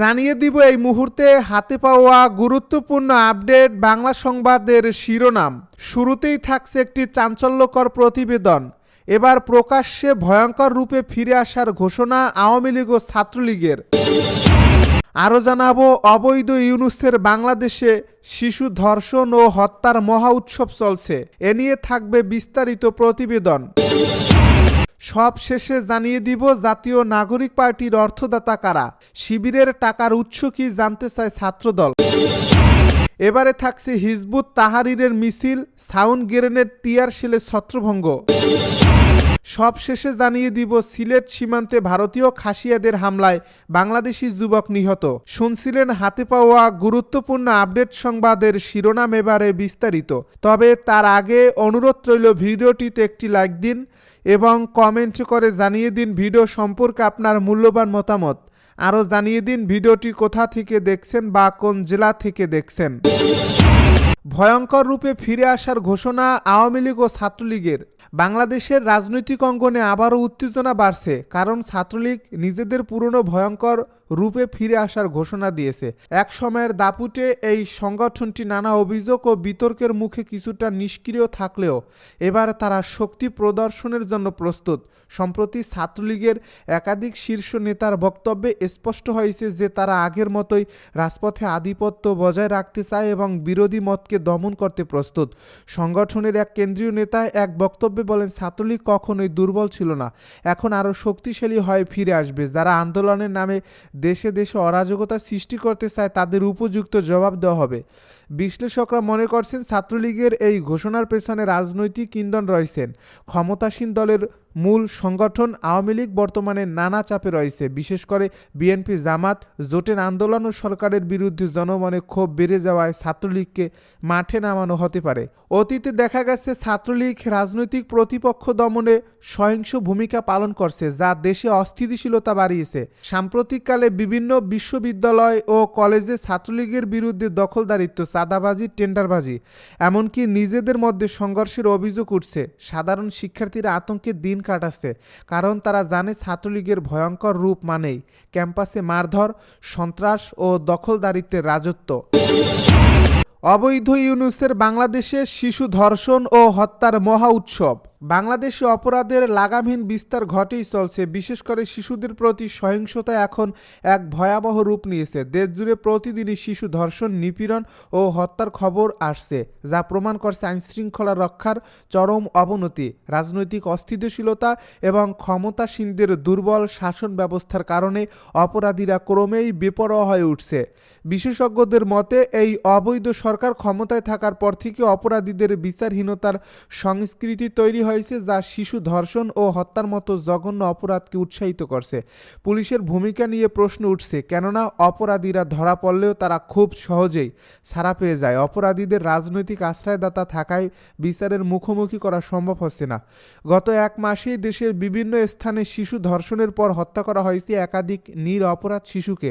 জানিয়ে দিব এই মুহূর্তে হাতে পাওয়া গুরুত্বপূর্ণ আপডেট বাংলা সংবাদের শিরোনাম। শুরুতেই থাকছে একটি চাঞ্চল্যকর প্রতিবেদন। এবার প্রকাশ্যে ভয়ঙ্কর রূপে ফিরে আসার ঘোষণা আওয়ামী লীগ ও ছাত্রলীগের। আরও জানাব, অবৈধ ইউনুসের বাংলাদেশে শিশু ধর্ষণ ও হত্যার মহা উৎসব চলছে। এ নিয়ে থাকবে বিস্তারিত প্রতিবেদন। সব শেষে জানিয়ে দিব জাতীয় নাগরিক পার্টির অর্থদাতা কারা। শিবিরের টাকার উৎস কি জানতে চায় ছাত্রদল। এবারে থাকছে হিজবুত তাহারিরের মিছিল, সাউন্ড গ্রেনেড, টিয়ার শেলে ছত্রভঙ্গ। সব শেষে জানিয়ে দিব, সিলেট সীমান্তে ভারতীয় খাসিয়াদের হামলায় বাংলাদেশি যুবক নিহত। শুনছিলেন হাতে পাওয়া গুরুত্বপূর্ণ আপডেট সংবাদের শিরোনাম এবারে বিস্তারিত। তবে তার আগে অনুরোধ রইল, ভিডিওটিতে একটি লাইক দিন এবং কমেন্ট করে জানিয়ে দিন ভিডিও সম্পর্কে আপনার মূল্যবান মতামত। আরও জানিয়ে দিন ভিডিওটি কোথা থেকে দেখছেন বা কোন জেলা থেকে দেখছেন। ভয়ঙ্কর রূপে ফিরে আসার ঘোষণা আওয়ামী লীগ ও ছাত্রলীগের। বাংলাদেশের রাজনৈতিক অঙ্গনে আবারও উত্তেজনা বাড়ছে কারণ ছাত্রলীগ নিজেদের পুরনো ভয়ঙ্কর রূপে ফিরে আসার ঘোষণা দিয়েছে। এক সময়ের দাপুটে এই সংগঠনটি নানা অভিযোগ ও বিতর্কের মুখে কিছুটা নিষ্ক্রিয় থাকলেও এবার তারা শক্তি প্রদর্শনের জন্য প্রস্তুত। সম্প্রতি ছাত্রলীগের একাধিক শীর্ষ নেতার বক্তব্যে স্পষ্ট হয়েছে যে তারা আগের মতোই রাজপথে আধিপত্য বজায় রাখতে চায় এবং বিরোধী মতকে দমন করতে প্রস্তুত। সংগঠনের এক কেন্দ্রীয় নেতা এক বক্তব্যে বলেন, ছাত্রলীগ কখনোই দুর্বল ছিল না। এখন আরও শক্তিশালী হয়ে ফিরে আসবে। যারা আন্দোলনের নামে দেশে দেশে অরাজকতা সৃষ্টি করতে চায় তাদের উপযুক্ত জবাব দেওয়া হবে। বিশ্লেষকরা মনে করছেন ছাত্রলীগের এই ঘোষণার পেছনে রাজনৈতিক ইন্ধন রয়েছেন। ক্ষমতাসীন দলের মূল সংগঠন আওয়ামী লীগ বর্তমানে নানা চাপে রয়েছে। বিশেষ করে বিএনপি জামাত, জোটের আন্দোলন ও সরকারের বিরুদ্ধে জনমনে ক্ষোভ বেড়ে যাওয়ায় ছাত্রলীগকে মাঠে নামানো হতে পারে। অতীতে দেখা গেছে, ছাত্রলীগ রাজনৈতিক প্রতিপক্ষ দমনে সহিংস ভূমিকা পালন করছে, যা দেশে অস্থিতিশীলতা বাড়িয়েছে। সাম্প্রতিককালে বিভিন্ন বিশ্ববিদ্যালয় ও কলেজে ছাত্রলীগের বিরুদ্ধে দখলদারিত্ব, চাঁদাবাজি, টেন্ডারবাজি, এমনকি নিজেদের মধ্যে সংঘর্ষের অভিযোগ উঠছে। সাধারণ শিক্ষার্থীরা আতঙ্কে দিন কাটাচ্ছে। কারণ তারা জানে ছাত্রলীগের ভয়ঙ্কর রূপ মানেই ক্যাম্পাসে মারধর, সন্ত্রাস ও দখলদারিত্বের রাজত্ব। অবৈধ ইউনুসের বাংলাদেশে শিশু ধর্ষণ ও হত্যার মহা উৎসব। বাংলাদেশে অপরাধের লাগামহীন বিস্তার ঘটেই চলছে, বিশেষ করে শিশুদের প্রতি সহিংসতা এখন এক ভয়াবহ রূপ নিয়েছে। দেশজুড়ে প্রতিদিনই শিশু ধর্ষণ, নিপীড়ন ও হত্যার খবর আসছে, যা প্রমাণ করছে আইনশৃঙ্খলা রক্ষার চরম অবনতি, রাজনৈতিক অস্থিতিশীলতা এবং ক্ষমতাসীনদের দুর্বল শাসন ব্যবস্থার কারণে অপরাধীরা ক্রমেই বেপরোয়া হয়ে উঠছে। বিশেষজ্ঞদের মতে, এই অবৈধ সরকার ক্ষমতায় থাকার পর থেকে অপরাধীদের বিচারহীনতার সংস্কৃতি তৈরি হয়েছে যা শিশু ধর্ষণ ও হত্যার মতো জঘন্য অপরাধকে উৎসাহিত করছে। পুলিশের ভূমিকা নিয়ে প্রশ্ন উঠছে, কেননা অপরাধীরা ধরা পড়লেও তারা খুব সহজেই ছাড়া পেয়ে যায়। অপরাধীদের রাজনৈতিক আশ্রয়দাতা থাকায় বিচারের মুখোমুখি করা সম্ভব হচ্ছে না। গত এক মাসেই দেশের বিভিন্ন স্থানে শিশু ধর্ষণের পর হত্যা করা হয়েছে একাধিক নির অপরাধ শিশুকে।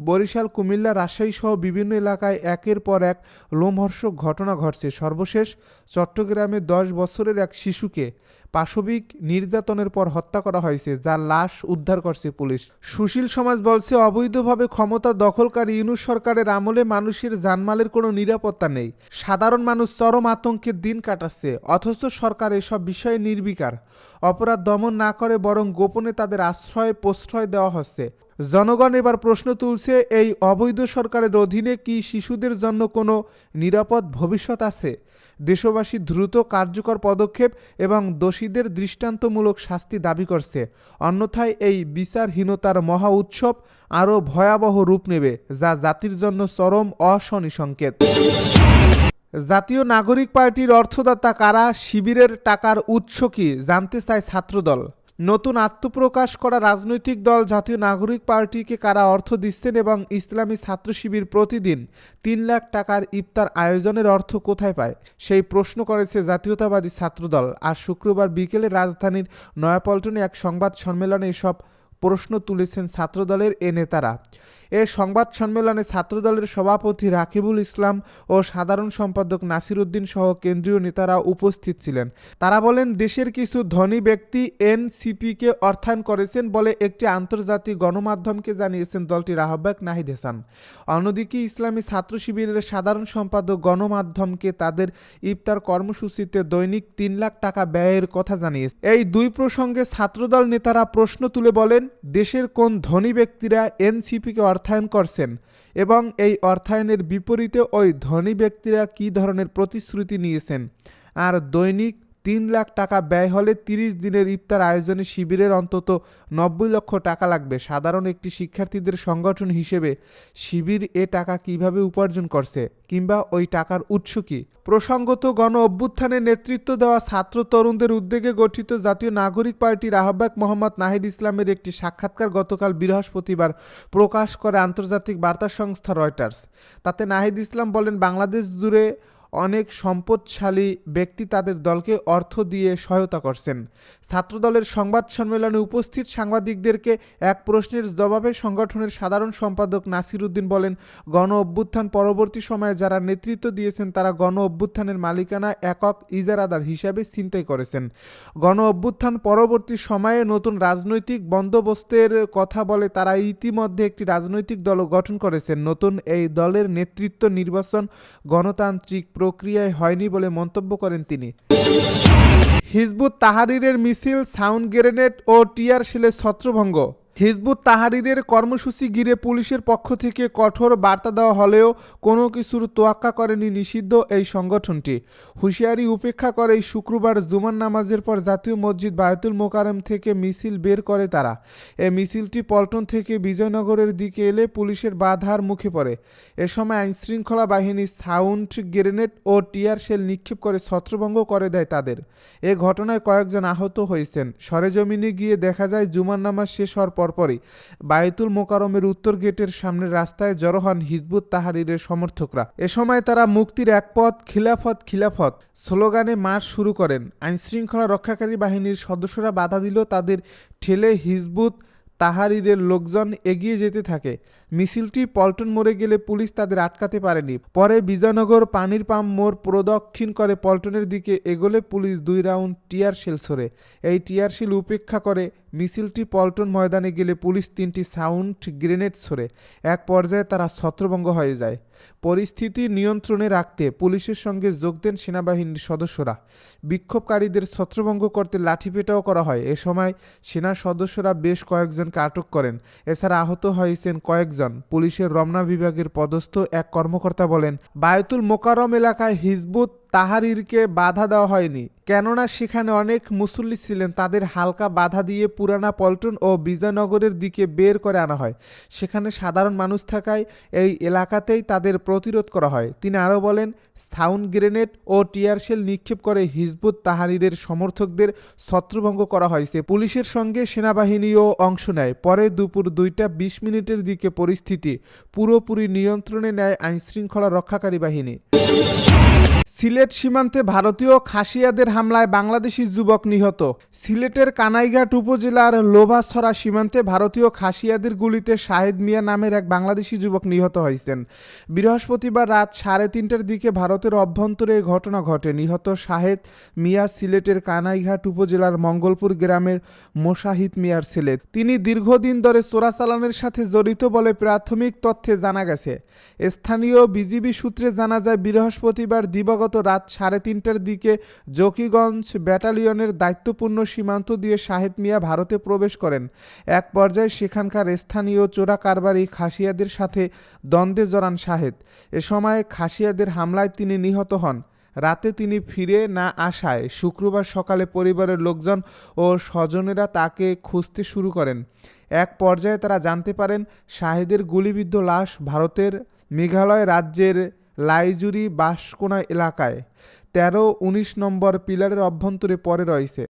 বরিশাল, কুমিল্লা, রাজশাহী সহ বিভিন্ন এলাকায় একের পর এক লোমহর্ষক ঘটনা ঘটছে। সর্বশেষ চট্টগ্রামে দশ বছরের এক শিশুকে পাশবিক নির্যাতনের পর হত্যা করা হয়েছে যার লাশ উদ্ধার করছে পুলিশ। সুশীল সমাজ বলছে, অবৈধভাবে ক্ষমতা দখলকারী ইউনুস সরকারের আমলে মানুষের জানমালের কোনো নিরাপত্তা নেই। সাধারণ মানুষ চরম আতঙ্কের দিন কাটাচ্ছে, অথচ সরকার এসব বিষয়ে নির্বিকার। অপরাধ দমন না করে বরং গোপনে তাদের আশ্রয়, প্রশ্রয় দেওয়া হচ্ছে। জনগণ এবার প্রশ্ন তুলছে, এই অবৈধ সরকারের অধীনে কি শিশুদের জন্য কোনো নিরাপদ ভবিষ্যৎ আছে? দেশবাসী দ্রুত কার্যকর পদক্ষেপ এবং দোষীদের দৃষ্টান্তমূলক শাস্তি দাবি করছে। অন্যথায় এই বিচারহীনতার মহা উৎসব আরও ভয়াবহ রূপ নেবে, যা জাতির জন্য চরম অশনি সংকেত। জাতীয় নাগরিক পার্টির অর্থদাতা কারা, শিবিরের টাকার উৎস কি জানতে চায় ছাত্রদল। নতুন আত্মপ্রকাশ করা রাজনৈতিক দল জাতীয় নাগরিক পার্টিকে কারা অর্থ দিচ্ছেন এবং ইসলামী ছাত্র শিবির প্রতিদিন তিন লাখ টাকার ইফতার আয়োজনের অর্থ কোথায় পায়? সেই প্রশ্ন করেছে জাতীয়তাবাদী ছাত্রদল। আর শুক্রবার বিকেলে রাজধানীর নয়াপল্টনে এক সংবাদ সম্মেলনে এসব প্রশ্ন তুলেছেন ছাত্রদলের এ নেতারা। এ সংবাদ সম্মেলনে ছাত্রদলের সভাপতি রাকিবুল ইসলাম ও সাধারণ সম্পাদক নাসির উদ্দিন সহ কেন্দ্রীয় নেতারা উপস্থিত ছিলেন। তারা বলেন, দেশের কিছু ধনী ব্যক্তি এনসিপিকে অর্থায়ন করেছেন বলে একটি আন্তর্জাতিক গণমাধ্যমকে জানিয়েছেন দলটির আহ্বায়ক নাহিদ হাসান। অন্যদিকে ইসলামী ছাত্র শিবিরের সাধারণ সম্পাদক গণমাধ্যমকে তাদের ইফতার কর্মসূচিতে দৈনিক তিন লাখ টাকা ব্যয়ের কথা জানিয়েছে। এই দুই প্রসঙ্গে ছাত্রদল নেতারা প্রশ্ন তুলে বলেন দেশের কোন ধনী ব্যক্তিরা এনসিপিকে অর্থায়ন করছেন এবং এই অর্থায়নের বিপরীতে ওই ধনী ব্যক্তিরা কী ধরনের প্রতিশ্রুতি নিয়েছেন? আর দৈনিক তিন লাখ টাকা ব্যয় হলে তিরিশ দিনের ইফতার আয়োজনে শিবিরের অন্তত নব্বই লক্ষ টাকা লাগবে। সাধারণ একটি শিক্ষার্থীদের সংগঠন হিসেবে শিবির এ টাকা কীভাবে উপার্জন করছে কিংবা ওই টাকার উৎস কি? প্রসঙ্গত, গণ অভ্যুত্থানে নেতৃত্ব দেওয়া ছাত্র তরুণদের উদ্যোগে গঠিত জাতীয় নাগরিক পার্টির আহ্বায়ক মোহাম্মদ নাহিদ ইসলামের একটি সাক্ষাৎকার গতকাল বৃহস্পতিবার প্রকাশ করে আন্তর্জাতিক বার্তা সংস্থা রয়টার্স। তাতে নাহিদ ইসলাম বলেন, বাংলাদেশ জুড়ে অনেক সম্পদশালী ব্যক্তি তাদের দলকে অর্থ দিয়ে সহায়তা করছেন। ছাত্রদলের সংবাদ সম্মেলনে উপস্থিত সাংবাদিকদেরকে এক প্রশ্নের জবাবে সংগঠনের সাধারণ সম্পাদক নাসির উদ্দিন বলেন, গণ অভ্যুত্থান পরবর্তী সময়ে যারা নেতৃত্ব দিয়েছেন, তারা গণ অভ্যুত্থানের মালিকানা একক ইজারাদার হিসাবে চিন্তাই করেছেন। গণ অভ্যুত্থান পরবর্তী সময়ে নতুন রাজনৈতিক বন্দোবস্তের কথা বলে তারা ইতিমধ্যে একটি রাজনৈতিক দল গঠন করেছেন। নতুন এই দলের নেতৃত্ব নির্বাচন গণতান্ত্রিক প্রক্রিয়ায় হয়নি বলে মন্তব্য করেন তিনি। হিজবুত তাহারিরের মিছিল, সাউন্ড গ্রেনেড ও টিয়ার শিলের ছত্রভঙ্গ। হিজবুত তাহারিরের কর্মসূচি ঘিরে পুলিশের পক্ষ থেকে কঠোর বার্তা দেওয়া হলেও কোনো কিছুর তোয়াক্কা করেনি নিষিদ্ধ এই সংগঠনটি। হুঁশিয়ারি উপেক্ষা করে শুক্রবার জুমার নামাজের পর জাতীয় মসজিদ বায়তুল মোকারম থেকে মিছিল বের করে তারা। এ মিছিলটি পল্টন থেকে বিজয়নগরের দিকে এলে পুলিশের বাধার মুখে পড়ে। এ সময় আইনশৃঙ্খলা বাহিনী সাউন্ড গ্রেনেড ও টিয়ার শেল নিক্ষেপ করে ছত্রভঙ্গ করে দেয় তাদের। এ ঘটনায় কয়েকজন আহত হয়েছেন। সরেজমিনে গিয়ে দেখা যায়, জুমার নামাজ শেষ হওয়ার পরপরই বায়তুল মোকারমের উত্তর গেটের সামনের রাস্তায় জড়ো হন হিজবুত তাহারিরের সমর্থকরা। এ সময় তারা মুক্তির এক পথ, খিলাফত খিলাফত স্লোগানে মার্চ শুরু করেন। আইনশৃঙ্খলা রক্ষাকারী বাহিনীর সদস্যরা বাধা দিল তাদের ঠেলে হিজবুত তাহারিরের লোকজন এগিয়ে যেতে থাকে। মিছিলটি পল্টন মোড়ে গেলে পুলিশ তাদের আটকাতে পারেনি। পরে বিজয়নগর পানির পাম্প মোড় প্রদক্ষিণ করে পল্টনের দিকে এগোলে পুলিশ দুই রাউন্ড টিয়ার শেল ছোড়ে এই টিয়ার শিল উপেক্ষা করে মিছিলটি পল্টন ময়দানে গেলে পুলিশ তিনটি সাউন্ড গ্রেনেড ছোড়ে, এক পর্যায়ে তারা ছত্রভঙ্গ হয়ে যায়। পরিস্থিতি নিয়ন্ত্রণে রাখতে পুলিশের সঙ্গে যোগ দেন সেনাবাহিনীর সদস্যরা। বিক্ষোভকারীদের ছত্রভঙ্গ করতে লাঠিপেটাও করা হয়। এ সময় সেনা সদস্যরা বেশ কয়েকজনকে আটক করেন। এছাড়া আহত হয়েছেন কয়েকজন। পুলিশের রমনা বিভাগের পদস্থ এক কর্মকর্তা বলেন, বায়তুল মোকারম এলাকায় হিজবুত তাহারিরকে বাধা দেওয়া হয়নি। কেননা সেখানে অনেক মুসল্লি ছিলেন, তাদের হালকা বাধা দিয়ে পুরানা পল্টন ও বিজয়নগরের দিকে বের করে আনা হয়। সেখানে সাধারণ মানুষ থাকায় এই এলাকাতেই তাদের প্রতিরোধ করা হয়। তিনি আরও বলেন, সাউন্ড গ্রেনেড ও টিয়ারশেল নিক্ষেপ করে হিজবুত তাহারিরের সমর্থকদের ছত্রভঙ্গ করা হয়েছে। পুলিশের সঙ্গে সেনাবাহিনীও অংশ নেয়। পরে দুপুর দুইটা বিশ মিনিটের দিকে পরিস্থিতি পুরোপুরি নিয়ন্ত্রণে নেয় আইনশৃঙ্খলা রক্ষাকারী বাহিনী। সিলেট সীমান্তে ভারতীয় খাসিয়াদের হামলায় বাংলাদেশি যুবক নিহত। সিলেটের কানাইঘাট উপজেলার লোভাছড়া সীমান্তে ভারতীয় খাসিয়াদের গুলিতে শাহেদ মিয়া নামের এক বাংলাদেশি যুবক নিহত হয়েছেন। বৃহস্পতিবার রাত সাড়ে তিনটার দিকে ভারতের অভ্যন্তরে এই ঘটনা ঘটে। নিহত শাহেদ মিয়া সিলেটের কানাইঘাট উপজেলার মঙ্গলপুর গ্রামের মোশাহিদ মিয়ার ছেলে। তিনি দীর্ঘদিন ধরে চোরাচালানের সাথে জড়িত বলে প্রাথমিক তথ্যে জানা গেছে। স্থানীয় বিজিবি সূত্রে জানা যায়, বৃহস্পতিবার দিবাগত রাত সাড়ে তিনটার দিকে জকিগঞ্জ ব্যাটালিয়নের দায়িত্বপূর্ণ সীমান্ত দিয়ে শাহেদ মিয়া ভারতে প্রবেশ করেন। এক পর্যায়ে সেখানকার স্থানীয় চোরা কারবারি খাসিয়াদের সাথে দ্বন্দ্বে জড়ান শাহেদ। এ সময় খাসিয়াদের হামলায় তিনি নিহত হন। রাতে তিনি ফিরে না আসায় শুক্রবার সকালে পরিবারের লোকজন ও স্বজনেরা তাকে খুঁজতে শুরু করেন। এক পর্যায়ে তারা জানতে পারেন, শাহেদের গুলিবিদ্ধ লাশ ভারতের মেঘালয় রাজ্যের লাইজুরি বাসকোনা এলাকায় তেরো উনিশ নম্বর পিলারের অভ্যন্তরে পড়ে রয়েছে।